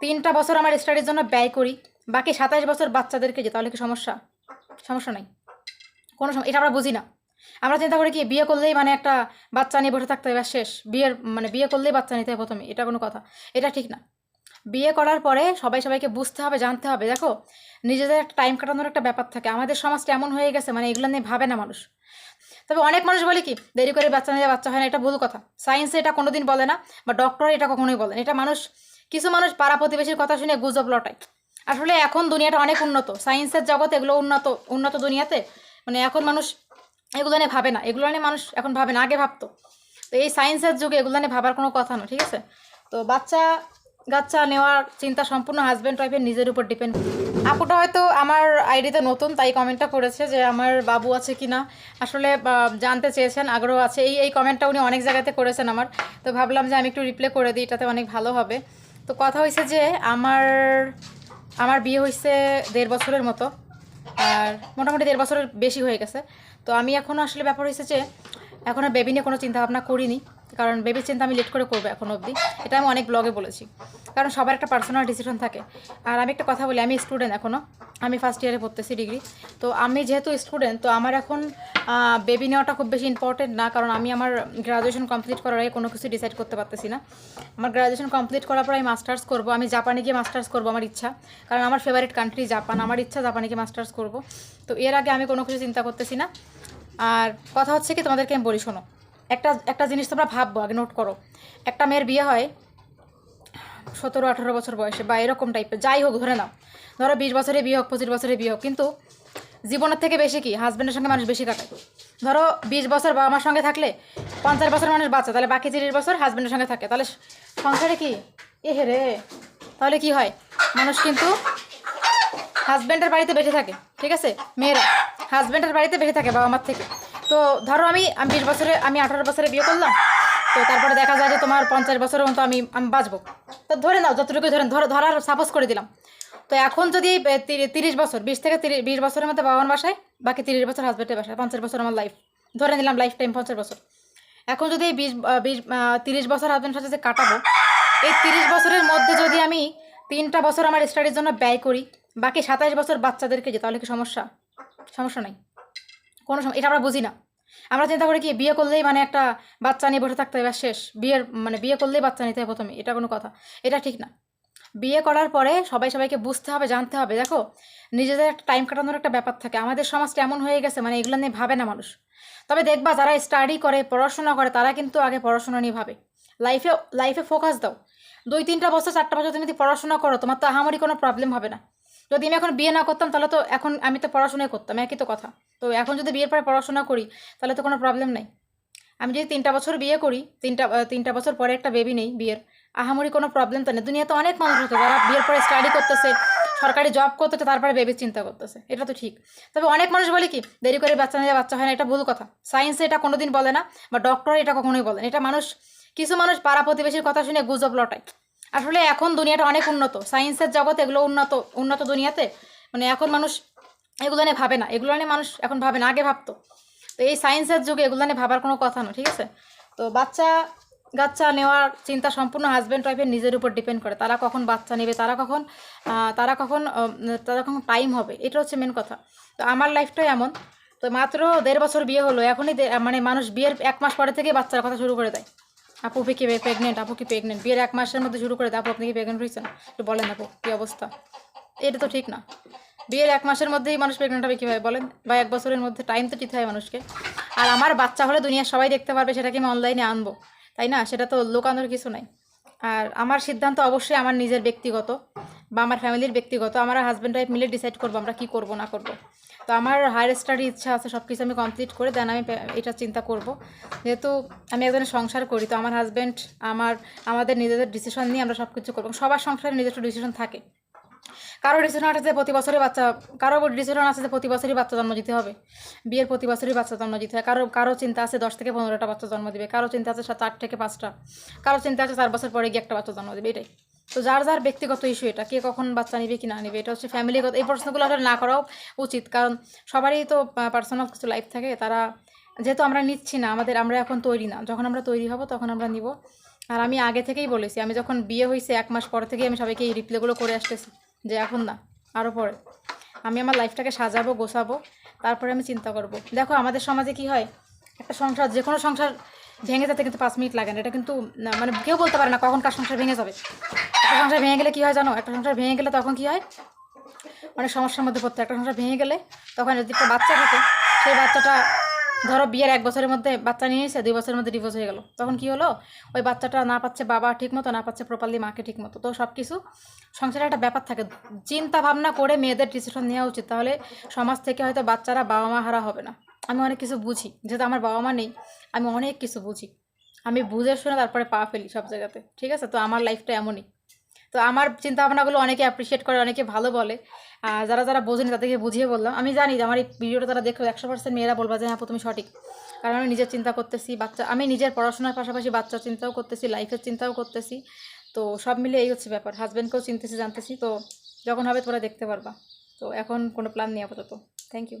তিনটা বছর আমার স্টাডির জন্য ব্যয় করি, বাকি সাতাশ বছর বাচ্চাদেরকে যে তাহলে কি সমস্যা? সমস্যা নাই। কোনো সময় এটা আমরা বুঝি না। আমরা চিন্তা করি কি, বিয়ে করলেই মানে একটা বাচ্চা নিয়ে বসে থাকতে হবে শেষ। বিয়ের মানে বিয়ে করলেই বাচ্চা নিতে হবে প্রথমে, এটা কোনো কথা। এটা ঠিক না। বিয়ে করার পরে সবাই সবাইকে বুঝতে হবে, জানতে হবে। দেখো, নিজেদের একটা টাইম কাটানোর একটা ব্যাপার থাকে। আমাদের সমাজটা এমন হয়ে গেছে মানে এগুলো নিয়ে ভাবে না মানুষ। তবে অনেক মানুষ বলে কি, দেরি করে বাচ্চা নিয়ে বাচ্চা হয় না। এটা ভুল কথা। সায়েন্সে এটা কোনোদিন বলে না, বা ডক্টর এটা কখনোই বলে না। এটা মানুষ কিছু মানুষ পাড়া প্রতিবেশীর কথা শুনে গুজব লটায়। আসলে এখন দুনিয়াটা অনেক উন্নত। সায়েন্সের জগতে এগুলো উন্নত উন্নত দুনিয়াতে। মানে এখন মানুষ এগুলো নিয়ে ভাবে না। এগুলো নিয়ে মানুষ এখন ভাবে না, আগে ভাবতো। তো এই সায়েন্সের যুগে এগুলো নিয়ে ভাবার কোনো কথা না, ঠিক আছে? তো বাচ্চা কাচ্চা নেওয়ার চিন্তা সম্পূর্ণ হাজব্যান্ড ওয়াইফের নিজের উপর ডিপেন্ড আপুটা হয়তো আমার আইডিতে নতুন, তাই কমেন্টটা করেছে যে আমার বাবু আছে কি না। আসলে জানতে চেয়েছেন, আগ্রহ আছে। এই এই কমেন্টটা উনি অনেক জায়গাতে করেছেন আমার। তো ভাবলাম যে আমি একটু রিপ্লে করে দিই, এটাতে অনেক ভালো হবে। তো কথা হয়েছে যে আমার আমার বিয়ে হয়েছে দেড় বছরের মতো, আর মোটামুটি দেড় বছরের বেশি হয়ে গেছে। তো আমি এখনও আসলে ব্যাপার হয়েছে যে এখন আর বেবি নিয়ে কোনো চিন্তাভাবনা করিনি, কারণ বেবির চিন্তা আমি লেট করে করব এখন অবধি। এটা আমি অনেক ব্লগে বলেছি। কারণ সবার একটা পার্সোনাল ডিসিশন থাকে। আর আমি একটা কথা বলি, আমি স্টুডেন্ট এখনও আমি ফার্স্ট ইয়ারে পড়তেছি ডিগ্রি তো আমি যেহেতু স্টুডেন্ট তো আমার এখন বেবি নেওয়াটা খুব বেশি ইম্পর্টেন্ট না, কারণ আমি আমার গ্রাজুয়েশন কমপ্লিট করার আগে কোনো কিছু ডিসাইড করতে পারতেছি না। আমার গ্রাজুয়েশন কমপ্লিট করার পর আমি মাস্টার্স করব। আমি জাপানে গিয়ে মাস্টার্স করব আমার ইচ্ছা। কারণ আমার ফেভারিট কান্ট্রি জাপান আমার ইচ্ছা জাপানে গিয়ে মাস্টার্স করব। তো এর আগে আমি কোনো কিছু চিন্তা করতেছি না। আর কথা হচ্ছে কি, তোমাদেরকে আমি বলি, শোনো। একটা একটা জিনিস তোমরা ভাববো, আগে নোট করো। একটা মেয়ের বিয়ে হয় সতেরো, আঠারো বছর বয়সে বা এরকম টাইপের যাই হোক, ধরে নাও। ধরো বিশ বছরে বিয়ে হোক, পঁচিশ বছরে বিয়ে হোক, কিন্তু জীবনের থেকে বেশি কি? হাজব্যান্ডের সঙ্গে মানুষ বেশি কাটায়। ধরো বিশ বছর বাবা মার সঙ্গে থাকলে পঞ্চাশ বছর মানুষ বাচ্চা তাহলে বাকি তিরিশ বছর হাজব্যান্ডের সঙ্গে থাকে। তাহলে সংসারে কি? এ রে, তাহলে কি হয়? মানুষ কিন্তু হাজব্যান্ডের বাড়িতে বেঁচে থাকে, ঠিক আছে? মেয়েরা হাজব্যান্ডের বাড়িতে বেঁচে থাকে বাবা মার থেকে। তো ধরো আমি আমি বিশ বছরে, আমি আঠারো বছরে বিয়ে করলাম তো তারপরে দেখা যায় যে তোমার পঞ্চাশ বছরের মতো আমি আমি বাঁচবো। তো ধরে নাও যতটুকু ধরেন ধরো, ধরার সাপোজ করে দিলাম। তো এখন যদি তিরিশ বছর, বিশ থেকে তিরিশ, বিশ বছরের মধ্যে বাবার বাসায়, বাকি তিরিশ বছর হাজব্যান্ডের বাসায়, পঞ্চাশ বছর আমার লাইফ ধরে নিলাম লাইফ টাইম পঞ্চাশ বছর। এখন যদি এই বিশ বিশ তিরিশ বছর হাজব্যান্ডের সাথে যে কাটাবো, এই তিরিশ বছরের মধ্যে যদি আমি তিনটা বছর আমার স্টাডির জন্য ব্যয় করি, বাকি সাতাশ বছর বাচ্চাদেরকে যে, তাহলে কি সমস্যা? সমস্যা নাই। কোনো সময় এটা আমরা বুঝি না। আমরা চিন্তা করি কি, বিয়ে করলেই মানে একটা বাচ্চা নিয়ে বসে থাকতে হবে শেষ। বিয়ের মানে বিয়ে করলেই বাচ্চা নিতে হবে প্রথমে, এটা কোনো কথা। এটা ঠিক না। বিয়ে করার পরে সবাই সবাইকে বুঝতে হবে, জানতে হবে। দেখো, নিজেদের একটা টাইম কাটানোর একটা ব্যাপার থাকে। আমাদের সমাজটা এমন হয়ে গেছে মানে এগুলো নিয়ে ভাবে না মানুষ। তবে দেখবা, যারা স্টাডি করে, পড়াশোনা করে, তারা কিন্তু আগে পড়াশোনা নিয়ে ভাবে। লাইফে লাইফে ফোকাস দাও। দুই, তিনটা বছর, চারটা বছর তুমি যদি পড়াশোনা করো, তোমার তো আহামরি কোনো প্রবলেম হবে না। যদি আমি এখন বিয়ে না করতাম, তাহলে তো এখন আমি তো পড়াশোনাই করতাম, একই তো কথা। তো এখন যদি বিয়ের পরে পড়াশোনা করি, তাহলে তো কোনো প্রবলেম নাই। আমি যদি তিনটা বছর বিয়ে করি, তিনটা তিনটা বছর পরে একটা বেবি নেই বিয়ের, আহামরি কোনো প্রবলেম তো নেই। দুনিয়াতে অনেক মানুষ আছে যারা বিয়ের পরে স্টাডি করতেছে, সরকারি জব করতেছে, তারপরে বেবির চিন্তা করতেছে। এটা তো ঠিক। তবে অনেক মানুষ বলে কি, দেরি করে বাচ্চা নিয়ে বাচ্চা হয় না। এটা ভুল কথা। সায়েন্সে এটা কোনোদিন বলে না, বা ডক্টর এটা কখনোই বলে না। এটা মানুষ, কিছু মানুষ পাড়া প্রতিবেশীর কথা শুনে গুজব লটায়। আসলে এখন দুনিয়াটা অনেক উন্নত। সায়েন্সের জগতে এগুলো উন্নত উন্নত দুনিয়াতে। মানে এখন মানুষ এগুলো নিয়ে ভাবে না। এগুলো নিয়ে মানুষ এখন ভাবে না, আগে ভাবতো। তো এই সায়েন্সের যুগে এগুলো নিয়ে ভাবার কোনো কথা না, ঠিক আছে? তো বাচ্চা কাচ্চা নেওয়ার চিন্তা সম্পূর্ণ হাজব্যান্ড ওয়াইফের নিজের উপর ডিপেন্ড করে। তারা কখন বাচ্চা নেবে, তারা কখন তারা কখন তারা কখন টাইম হবে, এটা হচ্ছে মেন কথা। তো আমার লাইফটাই এমন। তো মাত্র দেড় বছর বিয়ে হলো, এখনই মানে মানুষ বিয়ের এক মাস পরে থেকে বাচ্চার কথা শুরু করে দেয়। আপু কি প্রেগনেন্ট আপু কি প্রেগনেন্ট বিয়ের এক মাসের মধ্যে শুরু করে আপু আপনি কি প্রেগনেন্ট হয়েছেন? একটু বলেন আপু, কী অবস্থা? এটা তো ঠিক না। বিয়ের এক মাসের মধ্যেই মানুষ প্রেগনেন্ট হবে কীভাবে বলেন? বা এক বছরের মধ্যে টাইম তো দিতে হয় মানুষকে। আর আমার বাচ্চা হলে দুনিয়ার সবাই দেখতে পারবে সেটাকে আমি অনলাইনে আনব? তাই না? সেটা তো লুকানোর কিছু নাই। আর আমার সিদ্ধান্ত অবশ্যই আমার নিজের ব্যক্তিগত বা আমার ফ্যামিলির ব্যক্তিগত। আমার হাজব্যান্ড ওয়াইফ মিলে ডিসাইড করব আমরা কী করব, না করব। তো আমার হায়ার স্টাডি ইচ্ছা আছে সব কিছু আমি কমপ্লিট করে দেন আমি এটা চিন্তা করব। যেহেতু আমি একজনের সংসার করি, তো আমার হাজব্যান্ড আমার, আমাদের নিজেদের ডিসিশন নিয়ে আমরা সব কিছু করব। সবার সংসারে নিজস্ব ডিসিশন থাকে। কারও ডিসিশন আছে যে প্রতি বছরই বাচ্চা, কারও ডিসিশন আছে যে প্রতি বছরই বাচ্চা জন্ম দিতে হবে। বিয়ের প্রতি বছরই বাচ্চা জন্ম দিতে হয়। কারও কারও চিন্তা আছে দশ থেকে পনেরোটা বাচ্চা জন্ম দিবে। কারও চিন্তা আছে চার থেকে পাঁচটা। কারও চিন্তা আছে চার বছর পরে গিয়ে একটা বাচ্চা জন্ম দেবে, এটাই। তো যার যার ব্যক্তিগত ইস্যু এটা, কে কখন বাচ্চা নিবে, কি না নিবে, এটা হচ্ছে ফ্যামিলিগত এই প্রশ্নগুলো আসলে না করাও উচিত। কারণ সবারই তো পার্সোনাল কিছু লাইফ থাকে, তারা যেহেতু আমরা নিচ্ছি না, আমাদের, আমরা এখন তৈরি না। যখন আমরা তৈরি হব, তখন আমরা নিব। আর আমি আগে থেকেই বলেছি, আমি যখন বিয়ে হয়েছে এক মাস পর থেকেই আমি সবাইকে এই রিপ্লাইগুলো করে আসতেছি, যে এখন না আরও পরে। আমি আমার লাইফটাকে সাজাবো, গোছাবো, তারপরে আমি চিন্তা করব। দেখো, আমাদের সমাজে কি হয়, একটা সংসার, যে কোনো সংসার ভেঙে যেতে কিন্তু পাঁচ মিনিট লাগে না। এটা কিন্তু মানে কেউ বলতে পারে না কখন কার সংসার ভেঙে যাবে। সংসার ভেঙে গেলে কী হয় জানো? একটা সংসার ভেঙে গেলে তখন কী হয়? অনেক সমস্যার মধ্যে পড়তে। একটা সংসার ভেঙে গেলে তখন যদি একটা বাচ্চা থাকে, সেই বাচ্চাটা ধরো বিয়ের এক বছরের মধ্যে বাচ্চা নিয়ে এসে দুই বছরের মধ্যে ডিভোর্স হয়ে গেল। তখন কি হলো? ওই বাচ্চাটা না পাচ্ছে বাবা ঠিক মতো, না পাচ্ছে প্রপারলি মাকে ঠিক মতো। তো সব কিছু সংসারে একটা ব্যাপার থাকে। চিন্তা ভাবনা করে মেয়েদের ডিসিশন নেওয়া উচিত। তাহলে সমাজ থেকে হয়তো বাচ্চারা বাবা মা হারা হবে না। আমি অনেক কিছু বুঝি। যেহেতু আমার বাবা মা নেই, আমি অনেক কিছু বুঝি। আমি বুঝে শুনে তারপরে পা ফেলি সব জায়গাতে। ঠিক আছে? তো আমার লাইফটা এমনই। তো আমার চিন্তা ভাবনাগুলো অনেকে অ্যাপ্রিসিয়েট করে, অনেকে ভালো বলে। যারা যারা বোঝেনি তাদেরকে বুঝিয়ে বললাম। আমি জানি যে আমার এই ভিডিওটা তারা দেখো একশো পার্সেন্ট মেয়েরা বলবা যে হ্যাঁ তুমি সঠিক। কারণ আমি নিজের চিন্তা করতেছি, বাচ্চা, আমি নিজের পড়াশোনার পাশাপাশি বাচ্চার চিন্তাও করতেছি লাইফের চিন্তাও করতেছি। তো সব মিলে এই হচ্ছে ব্যাপার। হাজব্যান্ডকেও চিনতেছি, জানতেছি। তো যখন হবে তোরা দেখতে পারবা। তো এখন কোনো প্ল্যান নেই আপাতত। Thank you